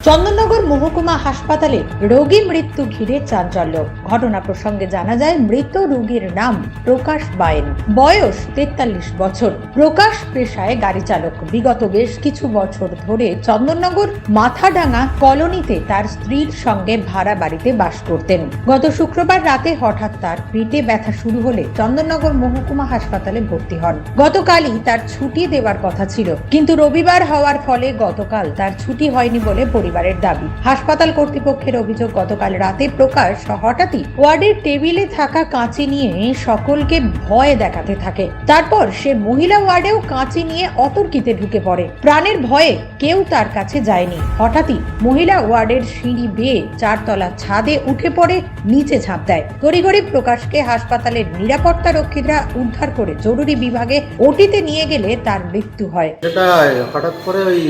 চন্দননগর মহকুমা হাসপাতালে রোগী মৃত্যু ঘিরে চাঞ্চল্য। ঘটনা প্রসঙ্গে জানা যায়, মৃত রোগীর নাম প্রকাশ বায়েন বয়স তেতাল্লিশ বছর। প্রকাশ পেশায় গাড়ি চালক। বিগত বেশ কিছু বছর ধরে চন্দননগর মাথাডাঙ্গা কলোনিতে তার স্ত্রীর সঙ্গে ভাড়া বাড়িতে বাস করতেন। গত শুক্রবার রাতে হঠাৎ তার পেটে ব্যথা শুরু হলে চন্দননগর মহকুমা হাসপাতালে ভর্তি হন। গতকালই তার ছুটি দেওয়ার কথা ছিল। কিন্তু রবিবার হওয়ার ফলে গতকাল তার ছুটি হয়নি বলে পরিবারের দাবি। হাসপাতাল কর্তৃপক্ষের অভিযোগ, গতকাল রাতে প্রকাশ হঠাৎই ওয়ার্ডের টেবিলে থাকা কাঁচি নিয়ে সকলকে ভয় দেখাতে থাকে। তারপর সে মহিলা ওয়ার্ডেও কাঁচি নিয়ে অতর্কিতে ঢুকে পড়ে। প্রাণের ভয়ে কেউ তার কাছে যায়নি। হঠাৎই মহিলা ওয়ার্ডের সিঁড়ি বেয়ে চারতলা ছাদে উঠে পড়ে, নিচে ঝাঁপ দেয়। তড়িঘড়ি প্রকাশকে হাসপাতালের নিরাপত্তা রক্ষীরা উদ্ধার করে জরুরি বিভাগে ওটিতে নিয়ে গেলে তার মৃত্যু হয়। সেটা হঠাৎ করে ওই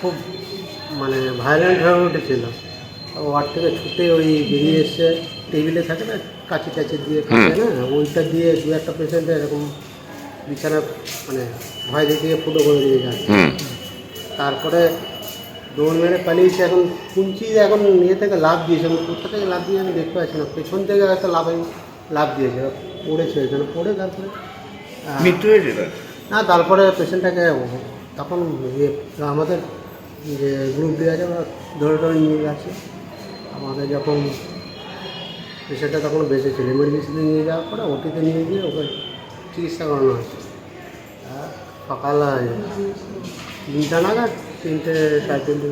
খুব মানে ভায়োলেন্ট হয়ে উঠেছিল। ওয়ার্ড থেকে ছুটে ওই বেরিয়ে এসে টেবিলে থাকে না কাছে কাছে দিয়ে খাচ্ছে না ওইটা দিয়ে দু একটা পেশেন্টে এরকম বিছানা মানে ভয় দেখিয়ে ফুটো করে দিয়ে যাচ্ছে তারপরে দৌড় মেরে পালিয়েছে এখন কুঞ্চি এখন ইয়ে থেকে লাভ দিয়েছে আমি কোথা থেকে লাভ দিয়ে আমি দেখতে পাচ্ছি না পেছন থেকে একটা লাভ লাভ দিয়েছে পড়েছে ওইখানে পড়ে তারপরে মৃত্যু হয়েছে না তারপরে পেশেন্টটাকে তখন ইয়ে আমাদের যে গ্রুপ দেওয়া আছে, ওরা ধরে ধরে নিয়ে গেছে আমাদের যখন প্রেশারটা তখন বেঁচে ছিল। এমার্জেন্সিতে নিয়ে যাওয়ার পরে ওটিতে নিয়ে গিয়ে ওকে চিকিৎসা করানো হয়েছে। সকাল তিনটা নাগাদ তিনটে সাড়ে তিনটে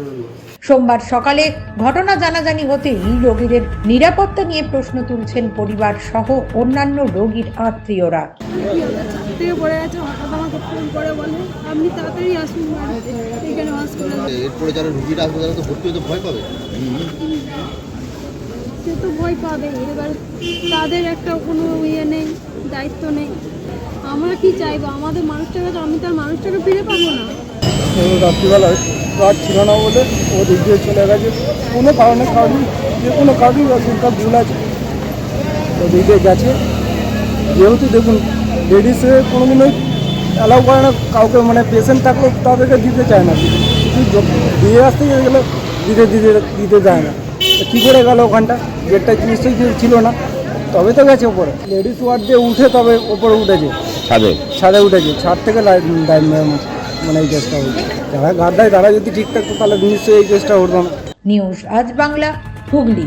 সোমবার সকালে ঘটনা জানাজানি হতেই রোগীদের নিরাপত্তা নিয়ে প্রশ্ন তুলছেন পরিবার সহ অন্যান্য রোগীর আত্মীয়রা। থেকে পড়ে গেছে হঠাৎ আমাকে ফোন করে বলে আপনি তাড়াতাড়ি আসুন এখানে হসপিটালে এরপরে যারা রুগীরা আসবে তারা তো ভর্তি হতে ভয় পাবে। সে তো ভয় পাবে এবার তাদের একটা কোনো ইয়ে নেই দায়িত্ব নেই। আমরা কি চাইব? আমাদের মানুষটাকে তো আমি তার মানুষটাকে ফিরে পাবো না। রাত্রিবেলায় ছিল না বলে ও দিক দিয়ে চলে গেছে। কোনো কারণে কারণ যে কোনো কারণেই ওষুধটা ভুল আছে। ও দিক দিয়ে গেছে। যেহেতু দেখুন লেডিসে কোনো দিনই অ্যালাউ করে না, কাউকে মানে পেশেন্ট থাকলেও তাদেরকে দিতে চায় না। কিছু দিয়ে আসতে গেলে দিতে দিতে দিতে যায় না। কী করে গেল ওখানটা? গেটটা কিছু ছিল না। তবে তো গেছে ওপরে। লেডিস ওয়ার্ড দিয়ে উঠে তবে ওপরে উঠেছে। ছাদে? ছাদে উঠেছে। ছাদ থেকে মানে এই কেসটা হয়েছে যারা ঘাট দেয় তারা যদি ঠিক থাকতো তাহলে নিশ্চয়ই এই কেসটা না নিউজ আজ বাংলা হুগলি।